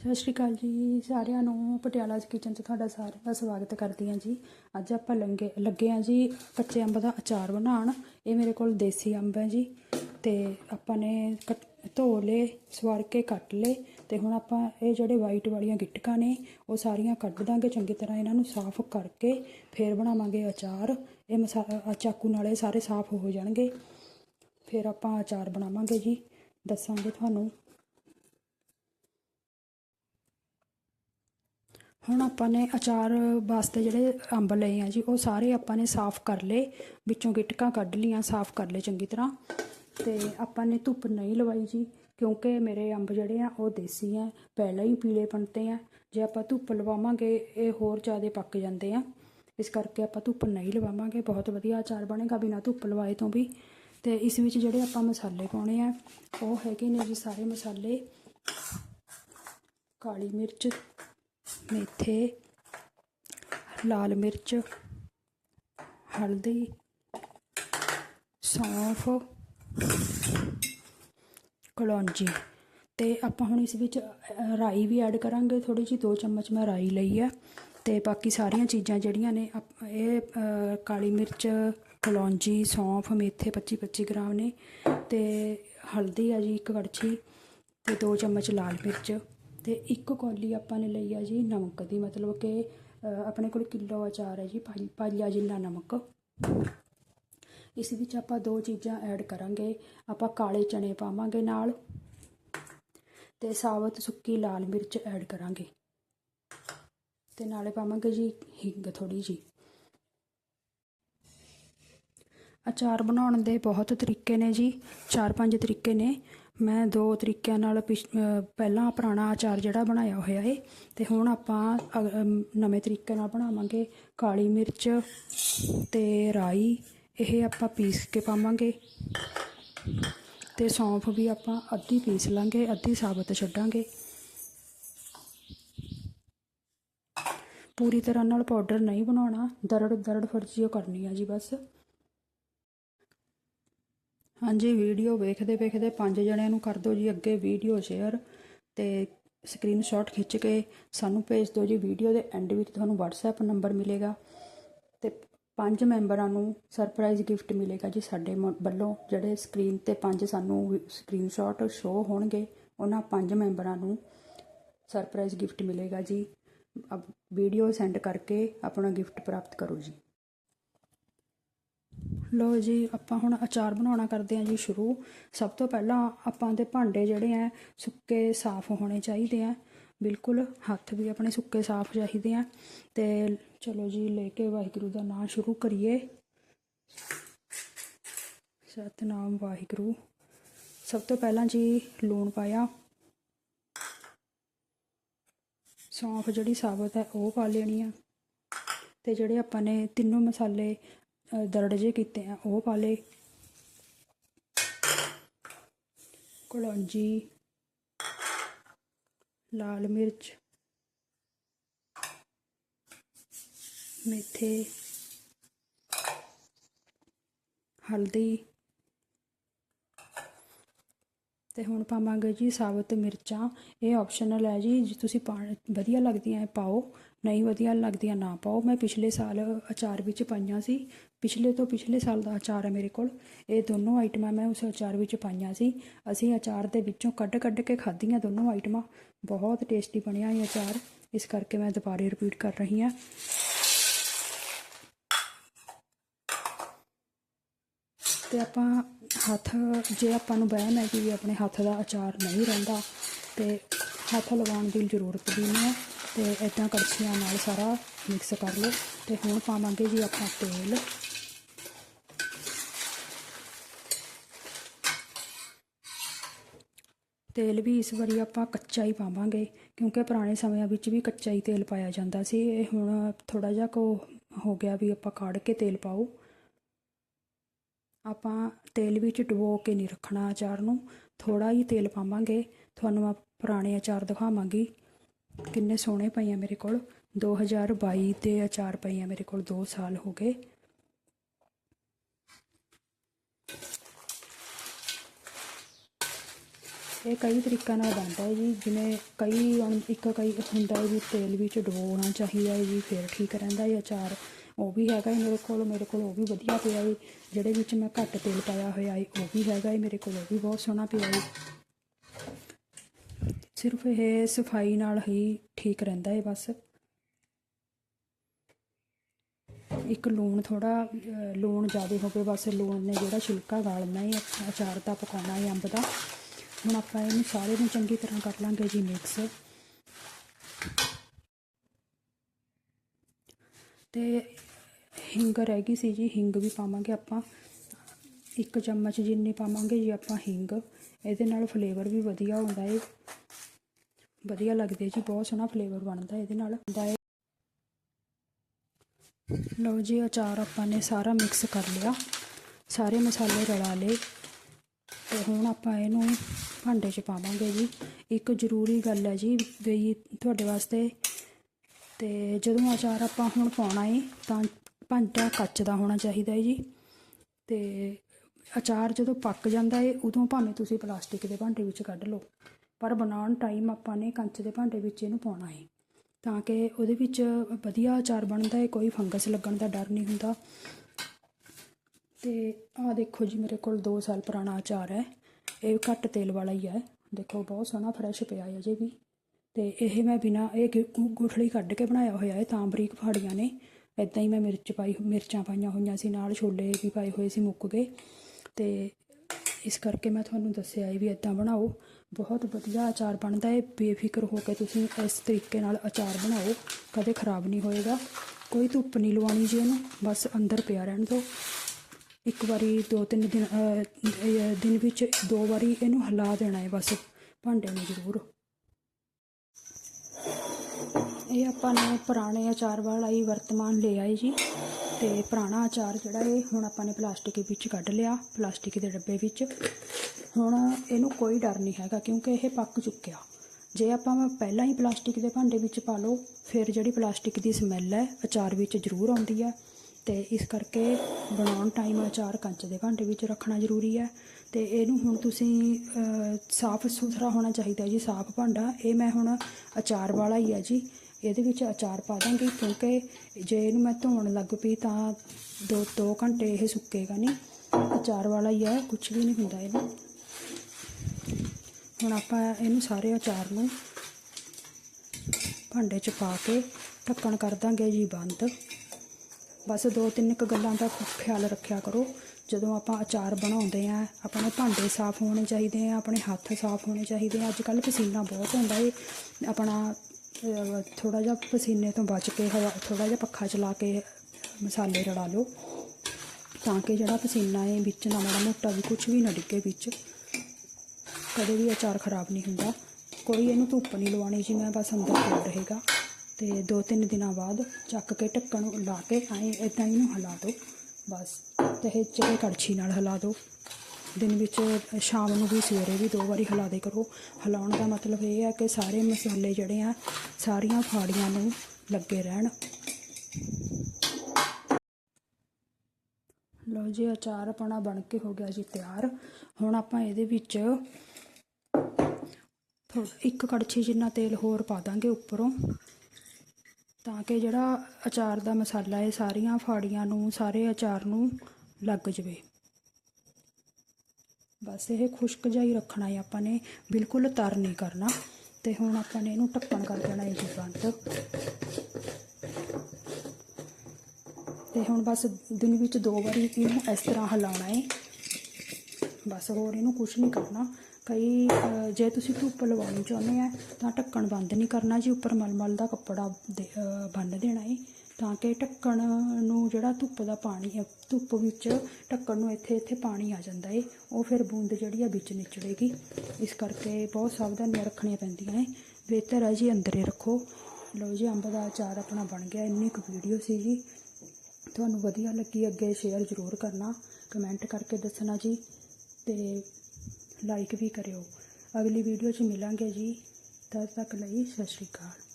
ਸਤਿ ਸ਼੍ਰੀ ਅਕਾਲ ਜੀ, ਸਾਰਿਆਂ ਨੂੰ ਪਟਿਆਲਾ ਕਿਚਨ 'ਚ ਤੁਹਾਡਾ ਸਾਰਿਆਂ ਦਾ ਸਵਾਗਤ ਕਰਦੀ ਹਾਂ ਜੀ। ਅੱਜ ਆਪਾਂ ਲੰਗੇ ਲੱਗੇ ਹਾਂ ਜੀ ਕੱਚੇ ਅੰਬ ਦਾ ਅਚਾਰ ਬਣਾਉਣ। ਇਹ ਮੇਰੇ ਕੋਲ ਦੇਸੀ ਅੰਬ ਹੈ ਜੀ। ਤੇ ਆਪਾਂ ਨੇ ਕੱਟ- ਧੋ ਲਏ, ਸਵਾਰ ਕੇ ਕੱਟ ਲਏ। ਤੇ ਹੁਣ ਆਪਾਂ ਇਹ ਜਿਹੜੇ ਵਾਈਟ ਵਾਲੀਆਂ ਗਿੱਟਕਾਂ ਨੇ, ਉਹ ਸਾਰੀਆਂ ਕੱਢ ਦਾਂਗੇ। ਚੰਗੀ ਤਰ੍ਹਾਂ ਇਹਨਾਂ ਨੂੰ ਸਾਫ਼ ਕਰਕੇ ਫੇਰ ਬਣਾਵਾਂਗੇ ਅਚਾਰ। ਇਹ ਮਸਾ ਚਾਕੂ ਨਾਲੇ ਸਾਰੇ ਸਾਫ਼ ਹੋ ਜਾਣਗੇ। ਫਿਰ ਆਪਾਂ ਅਚਾਰ ਬਣਾਵਾਂਗੇ ਜੀ। ਦੱਸਾਂਗੇ ਤੁਹਾਨੂੰ। ਹੁਣ ਆਪਾਂ ਨੇ ਅਚਾਰ ਵਾਸਤੇ ਜਿਹੜੇ ਅੰਬ ਲਏ ਆ ਜੀ, ਉਹ ਸਾਰੇ ਆਪਾਂ ਨੇ ਸਾਫ਼ ਕਰ ਲਏ, ਵਿੱਚੋਂ ਗਿਟਕਾਂ ਕੱਢ ਲੀਆਂ ਸਾਫ਼ ਕਰ ਲਏ ਚੰਗੀ ਤਰ੍ਹਾਂ। ਤੇ ਆਪਾਂ ਨੇ ਧੁੱਪ ਨਹੀਂ ਲਵਾਈ ਜੀ, ਕਿਉਂਕਿ ਮੇਰੇ ਅੰਬ ਜਿਹੜੇ ਆ, ਉਹ ਦੇਸੀ ਆ, ਪਹਿਲਾਂ ਹੀ ਪੀਲੇ ਪੰਤੇ ਆ। ਜੇ ਆਪਾਂ ਧੁੱਪ ਲਵਾਵਾਂਗੇ, ਇਹ ਹੋਰ ਜ਼ਿਆਦਾ ਪੱਕ ਜਾਂਦੇ ਆ। ਇਸ ਕਰਕੇ ਆਪਾਂ ਧੁੱਪ ਨਹੀਂ ਲਵਾਵਾਂਗੇ, ਬਹੁਤ ਵਧੀਆ ਅਚਾਰ ਬਣੇਗਾ ਬਿਨਾਂ ਧੁੱਪ ਲਵਾਏ ਤੋਂ ਵੀ। ਤੇ ਇਸ ਵਿੱਚ ਜਿਹੜੇ ਆਪਾਂ ਮਸਾਲੇ ਪਾਉਣੇ ਆ, ਉਹ ਹੈਗੇ ਨੇ ਜੀ ਸਾਰੇ ਮਸਾਲੇ। ਕਾਲੀ ਮਿਰਚ ਮੇਥੇ ਲਾਲ ਮਿਰਚ, ਹਲਦੀ, ਸੌਂਫ, ਕਲੌਂਜੀ। ਤੇ ਆਪਾਂ ਹੁਣ ਇਸ ਵਿੱਚ ਰਾਈ ਵੀ ਐਡ ਕਰਾਂਗੇ। ਥੋੜੀ ਜਿਹੀ 2 ਚਮਚ ਮੈਂ ਰਾਈ ਲਈ ਹੈ ਤੇ ਬਾਕੀ ਸਾਰੀਆਂ ਚੀਜ਼ਾਂ ਜਿਹੜੀਆਂ ਨੇ ਆਪ- ਇਹ ਕਾਲੀ ਮਿਰਚ, ਕਲੌਂਜੀ, ਸੌਂਫ ਮੇਥੇ 25 25 ਗ੍ਰਾਮ ਨੇ। ਤੇ ਹਲਦੀ ਆ ਜੀ ਇੱਕ ਕੜਛੀ ਤੇ 2 ਚਮਚ ਲਾਲ ਮਿਰਚ। ਅਤੇ ਇੱਕ ਕੌਲੀ ਆਪਾਂ ਨੇ ਲਈ ਆ ਜੀ ਨਮਕ ਦੀ, ਮਤਲਬ ਕਿ ਆਪਣੇ ਕੋਲ ਕਿਲੋ ਅਚਾਰ ਹੈ ਜੀ ਪਾਈ- ਪਾਈਆ ਜਿੰਨਾ ਨਮਕ। ਇਸ ਵਿੱਚ ਆਪਾਂ ਦੋ ਚੀਜ਼ਾਂ ਐਡ ਕਰਾਂਗੇ। ਆਪਾਂ ਕਾਲੇ ਚਣੇ ਪਾਵਾਂਗੇ ਨਾਲ ਤੇ ਸਾਬਤ ਸੁੱਕੀ ਲਾਲ ਮਿਰਚ ਐਡ ਕਰਾਂਗੇ। ਤੇ ਨਾਲੇ ਪਾਵਾਂਗੇ ਜੀ ਹਿੰਗ ਥੋੜੀ ਜੀ ਅਚਾਰ ਬਣਾਉਣ ਦੇ ਬਹੁਤ ਤਰੀਕੇ ਨੇ ਜੀ, ਚਾਰ ਪੰਜ ਤਰੀਕੇ ਨੇ। ਮੈਂ ਦੋ ਤਰੀਕਿਆਂ ਨਾਲ ਪਿਛ- ਪਹਿਲਾਂ ਪੁਰਾਣਾ ਅਚਾਰ ਜਿਹੜਾ ਬਣਾਇਆ ਹੋਇਆ ਏ ਅਤੇ ਹੁਣ ਆਪਾਂ ਨਵੇਂ ਤਰੀਕੇ ਨਾਲ ਬਣਾਵਾਂਗੇ ਕਾਲੀ ਮਿਰਚ ਅਤੇ ਰਾਈ, ਇਹ ਆਪਾਂ ਪੀਸ ਕੇ ਪਾਵਾਂਗੇ। ਅਤੇ ਸੌਂਫ ਵੀ ਆਪਾਂ ਅੱਧੀ ਪੀਸ ਲਾਂਗੇ, ਅੱਧੀ ਸਾਬਤ ਛੱਡਾਂਗੇ। ਪੂਰੀ ਤਰ੍ਹਾਂ ਨਾਲ ਪਾਊਡਰ ਨਹੀਂ ਬਣਾਉਣਾ ਦਰੜ ਦਰੜ ਫਰਜੀਓ ਕਰਨੀ ਆ ਜੀ ਬਸ। ਹਾਂਜੀ ਵੀਡੀਓ ਵੇਖਦੇ ਵੇਖਦੇ ਪੰਜ ਜਣਿਆਂ ਨੂੰ ਕਰ ਦਿਓ ਜੀ ਅੱਗੇ ਵੀਡੀਓ ਸ਼ੇਅਰ ਤੇ ਸਕਰੀਨਸ਼ਾਟ ਖਿੱਚ ਕੇ ਸਾਨੂੰ ਭੇਜ ਦਿਓ ਜੀ ਵੀਡੀਓ ਦੇ ਐਂਡ ਵਿੱਚ ਤੁਹਾਨੂੰ WhatsApp ਨੰਬਰ ਮਿਲੇਗਾ ਤੇ ਪੰਜ ਮੈਂਬਰਾਂ ਨੂੰ ਸਰਪ੍ਰਾਈਜ਼ ਗਿਫਟ ਮਿਲੇਗਾ ਜੀ ਸਾਡੇ ਮ- ਵੱਲੋਂ ਜਿਹੜੇ ਸਕਰੀਨ ਤੇ ਪੰਜ ਸਾਨੂੰ ਸਕਰੀਨਸ਼ਾਟ ਸ਼ੋ ਹੋਣਗੇ, ਉਹਨਾਂ ਪੰਜ ਮੈਂਬਰਾਂ ਨੂੰ ਸਰਪ੍ਰਾਈਜ਼ ਗਿਫਟ ਮਿਲੇਗਾ ਜੀ। ਅਬ ਵੀਡੀਓ ਸੈਂਡ ਕਰਕੇ ਆਪਣਾ ਗਿਫਟ ਪ੍ਰਾਪਤ ਕਰੋ ਜੀ। ਲੋ ਜੀ, ਆਪਾਂ ਹੁਣ ਅਚਾਰ ਬਣਾਉਣਾ ਕਰਦੇ ਹਾਂ ਜੀ ਸ਼ੁਰੂ। ਸਭ ਤੋਂ ਪਹਿਲਾਂ ਆਪਾਂ ਦੇ ਭਾਂਡੇ ਜਿਹੜੇ ਆ, ਸੁੱਕੇ ਸਾਫ਼ ਹੋਣੇ ਚਾਹੀਦੇ ਆ। ਬਿਲਕੁਲ ਹੱਥ ਵੀ ਆਪਣੇ ਸੁੱਕੇ ਸਾਫ਼ ਚਾਹੀਦੇ ਆ। ਤੇ ਚਲੋ ਜੀ, ਲੈ ਕੇ ਵਾਹਿਗੁਰੂ ਦਾ ਨਾਮ ਸ਼ੁਰੂ ਕਰੀਏ। ਸਤਨਾਮ ਵਾਹਿਗੁਰੂ। ਸਭ ਤੋਂ ਪਹਿਲਾਂ ਜੀ ਲੂਣ ਪਾਇਆ। ਸੌਂਫ ਜਿਹੜੀ ਸਾਬਤ ਹੈ, ਉਹ ਪਾ ਲੈਣੀ ਆ। ਤੇ ਜਿਹੜੇ ਆਪਾਂ ਨੇ ਤਿੰਨੋਂ ਮਸਾਲੇ ਦਰੜ ਜੇ ਕੀਤੇ ਆ ਉਹ ਪਾ ਲਏ। ਕਲੌਂਜੀ ਲਾਲ ਮਿਰਚ ਮੇਥੇ ਹਲਦੀ ਤੇ ਹੁਣ ਪਾਵਾਂਗੇ ਜੀ ਸਾਬਤ ਮਿਰਚਾਂ। ਇਹ ਆਪਸ਼ਨਲ ਹੈ ਜੀ, ਜੇ ਤੁਸੀਂ ਪਾ ਵਧੀਆ ਲੱਗਦੀਆਂ ਹੈ ਪਾਓ, ਨਹੀਂ ਵਧੀਆ ਲੱਗਦੀਆਂ ਨਾ ਪਾਓ। ਮੈਂ ਪਿਛਲੇ ਸਾਲ ਅਚਾਰ ਵਿੱਚ ਪਾਈਆਂ ਸੀ। ਪਿਛਲੇ ਤੋਂ ਪਿਛਲੇ ਸਾਲ ਦਾ ਅਚਾਰ ਹੈ ਮੇਰੇ ਕੋਲ। ਇਹ ਦੋਨੋਂ ਆਈਟਮਾਂ ਮੈਂ ਉਸ ਅਚਾਰ ਵਿੱਚ ਪਾਈਆਂ ਸੀ। ਅਸੀਂ ਅਚਾਰ ਦੇ ਵਿੱਚੋਂ ਕੱਢ ਕੱਢ ਕੇ ਖਾਧੀਆਂ ਦੋਨੋਂ ਆਈਟਮਾਂ ਬਹੁਤ ਟੇਸਟੀ ਬਣਿਆ ਇਹ ਅਚਾਰ। ਇਸ ਕਰਕੇ ਮੈਂ ਦੁਬਾਰੇ ਰਿਪੀਟ ਕਰ ਰਹੀ ਹਾਂ। ਤੇ ਆਪਾਂ ਹੱਥ, ਜੇ ਆਪਾਂ ਨੂੰ ਵਹਿਮ ਹੈ ਕਿ ਵੀ ਆਪਣੇ ਹੱਥ ਦਾ ਅਚਾਰ ਨਹੀਂ ਰਹਿੰਦਾ ਅਤੇ ਹੱਥ ਲਗਾਉਣ ਦੀ ਜ਼ਰੂਰਤ ਵੀ ਨਹੀਂ ਹੈ ਅਤੇ ਇਦਾਂ ਕੜਛੀਆਂ ਨਾਲ ਸਾਰਾ ਮਿਕਸ ਕਰ ਲਓ। ਅਤੇ ਹੁਣ ਪਾਵਾਂਗੇ ਜੀ ਆਪਾਂ ਤੇਲ। ਤੇਲ ਵੀ ਇਸ ਵਾਰੀ ਆਪਾਂ ਕੱਚਾ ਹੀ ਪਾਵਾਂਗੇ, ਕਿਉਂਕਿ ਪੁਰਾਣੇ ਸਮਿਆਂ ਵਿੱਚ ਵੀ ਕੱਚਾ ਹੀ ਤੇਲ ਪਾਇਆ ਜਾਂਦਾ ਸੀ। ਇਹ ਹੁਣ ਥੋੜਾ ਜਿਹਾ ਕੋ ਹੋ ਗਿਆ ਵੀ ਆਪਾਂ ਕਾੜ ਕੇ ਤੇਲ ਪਾਓ। ਆਪਾਂ ਤੇਲ ਵਿੱਚ ਡੁਬੋ ਕੇ ਨਹੀਂ ਰੱਖਣਾ ਅਚਾਰ ਨੂੰ। ਥੋੜ੍ਹਾ ਹੀ ਤੇਲ ਪਾਵਾਂਗੇ। ਤੁਹਾਨੂੰ ਮੈਂ ਪੁਰਾਣੇ ਅਚਾਰ ਦਿਖਾਵਾਂਗੀ। ਕਿੰਨੇ ਸੋਹਣੇ ਪਏ ਆ ਮੇਰੇ ਕੋਲ। 2022 ਦੇ ਅਚਾਰ ਪਏ ਆ ਮੇਰੇ ਕੋਲ 2 ਸਾਲ ਹੋ ਗਏ। ਇਹ ਕਈ ਤਰੀਕਿਆਂ ਨਾਲ ਬਣਦਾ ਹੈ ਜੀ। ਜਿਵੇਂ ਕਈ ਇੱਕ ਕਈ ਹੁੰਦਾ ਹੈ ਵੀ ਤੇਲ ਵਿੱਚ ਡੁਬੋਣਾ ਚਾਹੀਦਾ ਹੈ ਜੀ, ਫਿਰ ਠੀਕ ਰਹਿੰਦਾ ਹੈ ਅਚਾਰ। ਉਹ ਵੀ ਹੈਗਾ ਹੈ ਮੇਰੇ ਕੋਲ ਮੇਰੇ ਕੋਲ ਉਹ ਵੀ ਵਧੀਆ ਪਿਆ ਹੈ ਜਿਹੜੇ ਵਿੱਚ ਮੈਂ ਘੱਟ ਤੇਲ ਪਾਇਆ ਹੋਇਆ ਹੈ ਉਹ ਵੀ ਹੈਗਾ ਹੈ ਮੇਰੇ ਕੋਲ, ਉਹ ਵੀ ਬਹੁਤ ਸੋਹਣਾ ਪਿਆ ਹੈ ਸਿਰਫ ਇਹ ਸਫ਼ਾਈ ਨਾਲ ਹੀ ਠੀਕ ਰਹਿੰਦਾ ਹੈ ਬਸ। ਇੱਕ ਲੂਣ ਥੋੜਾ ਲੂਣ ਜ਼ਿਆਦਾ ਹੋਵੇ ਬਸ, ਲੂਣ ਨੇ ਜਿਹੜਾ ਛਿਲਕਾ ਗਾਲਣਾ ਹੈ ਅਚਾਰ ਦਾ ਪਕਾਉਣਾ ਹੈ ਅੰਬ ਦਾ, ਹੁਣ ਆਪਾਂ ਇਹਨੂੰ ਸਾਰੇ ਨੂੰ ਚੰਗੀ ਤਰ੍ਹਾਂ ਕਰ ਲਾਂਗੇ ਜੀ ਮਿਕਸ ਤੇ ਹਿੰਗ ਰਹਿ ਗਈ ਸੀ ਜੀ, ਹਿੰਗ ਵੀ ਪਾਵਾਂਗੇ ਆਪਾਂ। ਇੱਕ ਚਮਚ ਜਿੰਨੀ ਪਾਵਾਂਗੇ ਜੀ ਆਪਾਂ ਹਿੰਗ। ਇਹਦੇ ਨਾਲ ਫਲੇਵਰ ਵੀ ਵਧੀਆ ਹੁੰਦਾ ਹੈ ਵਧੀਆ ਲੱਗਦੇ ਜੀ, ਬਹੁਤ ਸੋਹਣਾ ਫਲੇਵਰ ਬਣਦਾ ਇਹਦੇ ਨਾਲ। ਹੁੰਦਾ ਹੈ ਲਓ ਜੀ, ਅਚਾਰ ਆਪਾਂ ਨੇ ਸਾਰਾ ਮਿਕਸ ਕਰ ਲਿਆ। ਸਾਰੇ ਮਸਾਲੇ ਰਲਾ ਲਏ। ਤੇ ਹੁਣ ਆਪਾਂ ਇਹਨੂੰ ਭਾਂਡੇ 'ਚ ਪਾਵਾਂਗੇ ਜੀ। ਇੱਕ ਜ਼ਰੂਰੀ ਗੱਲ ਹੈ ਜੀ ਵੀ ਤੁਹਾਡੇ ਵਾਸਤੇ। ਤੇ ਜਦੋਂ ਅਚਾਰ ਆਪਾਂ ਹੁਣ ਪਾਉਣਾ ਏ, ਤਾਂ ਭਾਂਡਾ ਕੱਚ ਦਾ ਹੋਣਾ ਚਾਹੀਦਾ ਹੈ ਜੀ। ਤੇ ਅਚਾਰ ਜਦੋਂ ਪੱਕ ਜਾਂਦਾ ਏ, ਉਦੋਂ ਭਾਵੇਂ ਤੁਸੀਂ ਪਲਾਸਟਿਕ ਦੇ ਭਾਂਡੇ ਵਿੱਚ ਕੱਢ ਲਓ, ਪਰ ਬਣਾਉਣ ਟਾਈਮ ਆਪਾਂ ਨੇ ਕੱਚ ਦੇ ਭਾਂਡੇ ਵਿੱਚ ਇਹਨੂੰ ਪਾਉਣਾ ਹੈ ਤਾਂ ਕਿ ਉਹਦੇ ਵਿੱਚ ਵਧੀਆ ਅਚਾਰ ਬਣਦਾ ਏ, ਕੋਈ ਫੰਗਸ ਲੱਗਣ ਦਾ ਡਰ ਨਹੀਂ ਹੁੰਦਾ। ਤੇ ਆਹ ਦੇਖੋ ਜੀ, ਮੇਰੇ ਕੋਲ 2 ਸਾਲ ਪੁਰਾਣਾ ਅਚਾਰ ਹੈ। ਇਹ ਘੱਟ ਤੇਲ ਵਾਲਾ ਹੀ ਹੈ। ਦੇਖੋ, ਬਹੁਤ ਸੋਹਣਾ ਫਰੈਸ਼ ਪਿਆ ਹੈ ਅਜੇ ਵੀ। ਤੇ ਇਹ ਮੈਂ ਬਿਨਾ, ਇਹ ਗੁ- ਗੁਠਲੀ ਕੱਢ ਕੇ ਬਣਾਇਆ ਹੋਇਆ ਹੈ ਤਾਂ ਬਰੀਕ ਫਾੜੀਆਂ ਨੇ। ਇੱਦਾਂ ਹੀ ਮੈਂ ਮਿਰਚ ਪਾਈ ਮਿਰਚਾਂ ਪਾਈਆਂ ਹੋਈਆਂ ਸੀ, ਨਾਲ ਛੋਲੇ ਵੀ ਪਾਏ ਹੋਏ ਸੀ ਮੁੱਕ ਗਏ। ਤੇ ਇਸ ਕਰਕੇ ਮੈਂ ਤੁਹਾਨੂੰ ਦੱਸਿਆ ਹੈ ਵੀ ਇਦਾਂ ਬਣਾਓ। ਬਹੁਤ ਵਧੀਆ ਅਚਾਰ ਬਣਦਾ ਹੈ ਬੇਫਿਕਰ ਹੋ ਕੇ ਤੁਸੀਂ ਇਸ ਤਰੀਕੇ ਨਾਲ ਅਚਾਰ ਬਣਾਓ, ਕਦੇ ਖਰਾਬ ਨਹੀਂ ਹੋਏਗਾ। ਕੋਈ ਧੁੱਪ ਨਹੀਂ ਲਵਾਉਣੀ ਜੀ ਇਹਨੂੰ, ਬਸ ਅੰਦਰ ਪਿਆ ਰਹਿਣ ਦਿਓ। ਇੱਕ ਵਾਰੀ ਦੋ ਤਿੰਨ ਦਿਨ ਦਿਨ ਵਿੱਚ ਦੋ ਵਾਰੀ ਇਹਨੂੰ ਹਿਲਾ ਦੇਣਾ ਹੈ ਬਸ ਭਾਂਡੇ ਨੂੰ ਜ਼ਰੂਰ। ਇਹ ਆਪਾਂ ਨੇ ਪੁਰਾਣੇ ਅਚਾਰ ਵਾਲਾ ਹੀ ਵਰਤਮਾਨ ਲਿਆ ਹੈ ਜੀ। ਤੇ ਪੁਰਾਣਾ ਅਚਾਰ ਜਿਹੜਾ ਇਹ, ਹੁਣ ਆਪਾਂ ਨੇ ਪਲਾਸਟਿਕ ਵਿੱਚ ਕੱਢ ਲਿਆ, ਪਲਾਸਟਿਕ ਦੇ ਡੱਬੇ ਵਿੱਚ। ਹੁਣ ਇਹਨੂੰ ਕੋਈ ਡਰ ਨਹੀਂ ਹੈਗਾ ਕਿਉਂਕਿ ਇਹ ਪੱਕ ਚੁੱਕਿਆ। ਜੇ ਆਪਾਂ ਪਹਿਲਾਂ ਹੀ ਪਲਾਸਟਿਕ ਦੇ ਭਾਂਡੇ ਵਿੱਚ ਪਾ ਲਓ, ਫਿਰ ਜਿਹੜੀ ਪਲਾਸਟਿਕ ਦੀ ਸਮੈਲ ਹੈ ਅਚਾਰ ਵਿੱਚ ਜ਼ਰੂਰ ਆਉਂਦੀ ਹੈ। ਤੇ ਇਸ ਕਰਕੇ ਬਣਾਉਣ ਟਾਈਮ ਅਚਾਰ ਕੰਚ ਦੇ ਭਾਂਡੇ ਵਿੱਚ ਰੱਖਣਾ ਜ਼ਰੂਰੀ ਹੈ। ਤੇ ਇਹਨੂੰ ਹੁਣ ਤੁਸੀਂ ਸਾਫ਼ ਸੁਥਰਾ ਹੋਣਾ ਚਾਹੀਦਾ ਜੀ, ਸਾਫ਼ ਭਾਂਡਾ। ਇਹ ਮੈਂ ਹੁਣ ਅਚਾਰ ਵਾਲਾ ਹੀ ਹੈ ਜੀ। ਇਹਦੇ ਵਿੱਚ ਅਚਾਰ ਪਾ ਦਾਂਗੀ ਕਿਉਂਕਿ ਜੇ ਇਹਨੂੰ ਮੈਂ ਧੋਣ ਲੱਗ ਪਈ ਤਾਂ ਦੋ ਦੋ ਘੰਟੇ ਇਹ ਸੁੱਕੇਗਾ ਨਹੀਂ ਅਚਾਰ ਵਾਲਾ ਹੀ ਹੈ ਕੁਝ ਵੀ ਨਹੀਂ ਹੁੰਦਾ ਇਹਨੂੰ ਹੁਣ ਆਪਾਂ ਇਹਨੂੰ ਸਾਰੇ ਅਚਾਰ ਨੂੰ ਭਾਂਡੇ 'ਚ ਪਾ ਕੇ ਢੱਕਣ ਕਰ ਦਾਂਗੇ ਜੀ ਬੰਦ। ਬਸ ਦੋ, ਤਿੰਨ ਕੁ ਗੱਲਾਂ ਦਾ ਖਿਆਲ ਰੱਖਿਆ ਕਰੋ। ਜਦੋਂ ਆਪਾਂ ਅਚਾਰ ਬਣਾਉਂਦੇ ਆ, ਆਪਣੇ ਭਾਂਡੇ ਸਾਫ਼ ਹੋਣੇ ਚਾਹੀਦੇ ਆ, ਆਪਣੇ ਹੱਥ ਸਾਫ਼ ਹੋਣੇ ਚਾਹੀਦੇ ਆ। ਅੱਜ ਕੱਲ੍ਹ ਪਸੀਨਾ ਬਹੁਤ ਹੁੰਦਾ ਏ। ਆਪਣਾ ਥੋੜਾ ਜਿਹਾ ਪਸੀਨੇ ਤੋਂ ਬਚ ਕੇ ਹਵਾ ਥੋੜਾ ਜਿਹਾ ਪੱਖਾ ਚਲਾ ਕੇ ਮਸਾਲੇ ਰਲਾ ਲਓ। ਤਾਂ ਕਿ ਜਿਹੜਾ ਪਸੀਨਾ ਹੈ ਵਿੱਚ ਨਾ, ਮਾੜਾ ਮੋਟਾ ਵੀ ਕੁਝ ਵੀ ਨਾ ਡਿੱਗੇ ਵਿੱਚ। ਕਦੇ ਵੀ ਅਚਾਰ ਖਰਾਬ ਨਹੀਂ ਹੁੰਦਾ। ਕੋਈ ਇਹਨੂੰ ਧੁੱਪ ਨਹੀਂ ਲਵਾਉਣੀ ਜੀ ਮੈਂ ਬਸ ਅੰਦਰ ਪਿਆ ਰਹੇਗਾ। ਤੇ ਦੋ ਤਿੰਨ ਦਿਨਾਂ ਬਾਅਦ ਚੱਕ ਕੇ ਢੱਕਣ ਨੂੰ ਲਾ ਕੇ ਐਂ ਇਦਾਂ ਇਹਨੂੰ ਹਿਲਾ ਦਿਓ। ਬਸ, ਤੇ ਇਹ ਜਿਹੜੇ ਕੜਛੀ ਨਾਲ ਹਿਲਾ ਦਿਓ। ਦਿਨ ਵਿੱਚ ਸ਼ਾਮ ਨੂੰ ਵੀ ਸਵੇਰੇ ਵੀ ਦੋ ਵਾਰੀ ਹਿਲਾ ਦੇ ਕਰੋ। ਹਿਲਾਉਣ ਦਾ ਮਤਲਬ ਇਹ ਹੈ ਕਿ ਸਾਰੇ ਮਸਾਲੇ ਜਿਹੜੇ ਆ, ਸਾਰੀਆਂ ਫਾੜੀਆਂ ਨੂੰ ਲੱਗੇ ਰਹਿਣ। ਲਓ ਜੀ ਅਚਾਰ ਆਪਣਾ ਬਣ ਕੇ ਹੋ ਗਿਆ ਜੀ ਤਿਆਰ। ਹੁਣ ਆਪਾਂ ਇਹਦੇ ਵਿੱਚ ਇੱਕ ਕੜਛੀ ਜਿੰਨਾ ਤੇਲ ਹੋਰ ਪਾ ਦਾਂਗੇ ਉੱਪਰੋਂ, ਤਾਂ ਕਿ ਜਿਹੜਾ ਅਚਾਰ ਦਾ ਮਸਾਲਾ ਹੈ, ਸਾਰੀਆਂ ਫਾੜੀਆਂ ਨੂੰ, ਸਾਰੇ ਅਚਾਰ ਨੂੰ ਲੱਗ ਜਵੇ। ਬਸ ਇਹ ਖੁਸ਼ਕ ਜਿਹਾ ਰੱਖਣਾ ਹੈ ਆਪਾਂ ਨੇ ਬਿਲਕੁਲ ਤਰ ਨਹੀਂ ਕਰਨਾ। ਤੇ ਹੁਣ ਆਪਾਂ ਨੇ ਇਹਨੂੰ ਢੱਕਣ ਕਰ ਦੇਣਾ ਹੈ ਜੀ ਬੰਦ। ਤੇ ਹੁਣ ਬਸ ਦਿਨ ਵਿੱਚ ਦੋ ਵਾਰੀ ਇਹਨੂੰ ਇਸ ਤਰ੍ਹਾਂ ਹਿਲਾਉਣਾ ਹੈ। ਬਸ ਹੋਰ ਇਹਨੂੰ ਕੁਝ ਨਹੀਂ ਕਰਨਾ। ਕਈ ਜੇ ਤੁਸੀਂ ਧੁੱਪ ਲਵਾਉਣੀ ਚਾਹੁੰਦੇ ਆ ਤਾਂ ਢੱਕਣ ਬੰਦ ਨਹੀਂ ਕਰਨਾ ਜੀ। ਉੱਪਰ ਮਲਮਲ ਦਾ ਕੱਪੜਾ ਦੇ- ਅਹ, ਦੇਣਾ ਹੈ। ਤਾਂ ਕਿ ਢੱਕਣ ਨੂੰ ਜਿਹੜਾ ਧੁੱਪ ਦਾ ਪਾਣੀ ਹੈ, ਧੁੱਪ ਵਿੱਚ ਢੱਕਣ ਨੂੰ ਇੱਥੇ ਇੱਥੇ ਪਾਣੀ ਆ ਜਾਂਦਾ ਏ। ਉਹ ਫਿਰ ਬੂੰਦ ਜਿਹੜੀ ਆ ਵਿੱਚ ਨਿਚੜੇਗੀ। ਇਸ ਕਰਕੇ ਬਹੁਤ ਸਾਵਧਾਨੀਆਂ ਰੱਖਣੀਆਂ ਪੈਂਦੀਆਂ ਹੈ ਬਿਹਤਰ ਹੈ ਜੀ ਅੰਦਰੇ ਰੱਖੋ। ਲਓ ਜੀ, ਅੰਬ ਦਾ ਅਚਾਰ ਆਪਣਾ ਬਣ ਗਿਆ। ਇੰਨੀ ਕੁ ਵੀਡੀਓ ਸੀ ਜੀ ਤੁਹਾਨੂੰ ਵਧੀਆ ਲੱਗੀ ਅੱਗੇ ਸ਼ੇਅਰ ਜ਼ਰੂਰ ਕਰਨਾ। ਕਮੈਂਟ ਕਰਕੇ ਦੱਸਣਾ ਜੀ। ਤੇ ਲਾਈਕ ਵੀ ਕਰਿਓ। ਅਗਲੀ ਵੀਡੀਓ 'ਚ ਮਿਲਾਂਗੇ ਜੀ। ਤਦ ਤੱਕ ਲਈ ਸਤਿ ਸ਼੍ਰੀ ਅਕਾਲ।